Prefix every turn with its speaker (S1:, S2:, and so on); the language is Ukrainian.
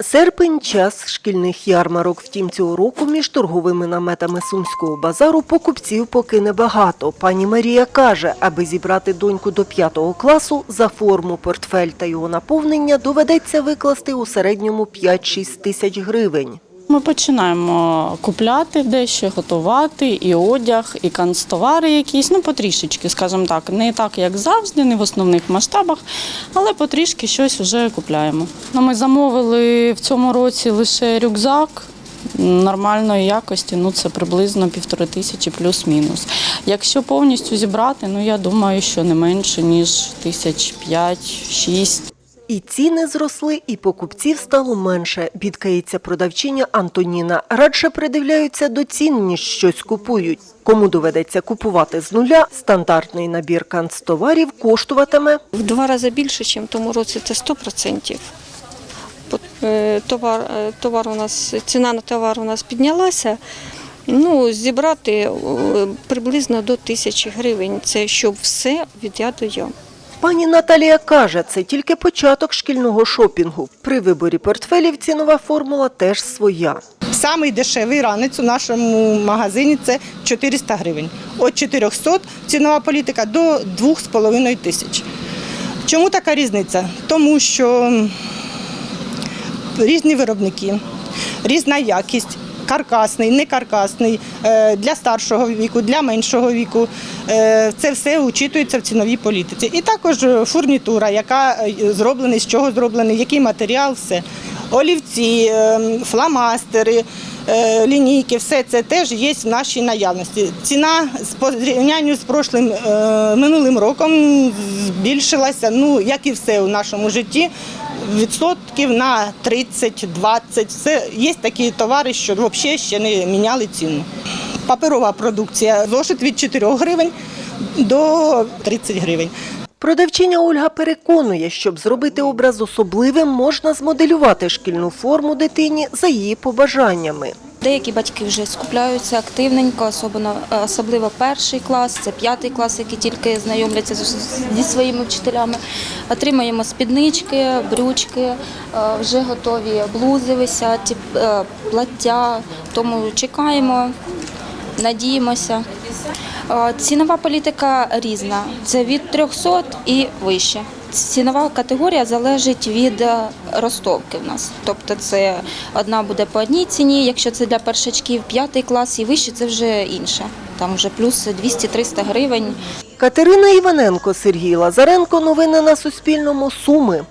S1: Серпень – час шкільних ярмарок. Втім, цього року між торговими наметами Сумського базару покупців поки небагато. Пані Марія каже, аби зібрати доньку до п'ятого класу, за форму, портфель та його наповнення доведеться викласти у середньому 5-6 тисяч гривень.
S2: Ми починаємо купляти дещо, готувати і одяг, і канцтовари якісь, ну потрішечки, скажімо так, не так, як завжди, не в основних масштабах, але потрішки щось вже купляємо. Ну, ми замовили в цьому році лише рюкзак. Нормальної якості, ну це приблизно півтори тисячі плюс-мінус. Якщо повністю зібрати, ну я думаю, що не менше ніж тисяч п'ять-шість.
S1: І ціни зросли, і покупців стало менше, бідкається продавчиня Антоніна. Радше придивляються до цін, ніж щось купують. Кому доведеться купувати з нуля, стандартний набір канцтоварів коштуватиме
S3: В два рази більше, ніж в тому році, це 100%. По- е, Товар, е, товар у нас, ціна на товар у нас піднялася. Ну, зібрати е, приблизно до тисячі гривень. Це щоб все від я до я.
S1: Пані Наталія каже, це тільки початок шкільного шопінгу. При виборі портфелів цінова формула теж своя.
S4: Самий дешевий ранець у нашому магазині це 400 гривень. Від 400 цінова політика до 2,5 тисяч. Чому така різниця? Тому що різні виробники, різна якість. Каркасний, не каркасний, е, для старшого віку, для меншого віку. Е, Це все учитується в ціновій політиці. І також е, фурнітура, яка зроблена, з чого зроблений, який матеріал, все. Олівці, е, фломастери, е, лінійки, все це теж є в нашій наявності. Ціна з порівнянню з прошлим е, минулим роком збільшилася, ну як і все у нашому житті. Відсотків на 30-20. Це є такі товари, що взагалі ще не міняли ціну. Паперова продукція зошит від 4 гривень до 30 гривень.
S1: Продавчиня Ольга переконує, щоб зробити образ особливим, можна змоделювати шкільну форму дитині за її побажаннями.
S5: Деякі батьки вже скупляються активненько, особливо, особливо перший клас, це п'ятий клас, які тільки знайомляться зі своїми вчителями. Отримаємо спіднички, брючки, е, вже готові блузи висять, е, плаття. Тому чекаємо, надіємося. Е, Цінова політика різна. Це від 300 і вище. Цінова категорія залежить від е, ростовки в нас. Тобто це одна буде по одній ціні, якщо це для першачків, п'ятий клас і вище це вже інше. Там вже плюс 200-300 гривень.
S1: Катерина Іваненко, Сергій Лазаренко. Новини на Суспільному. Суми.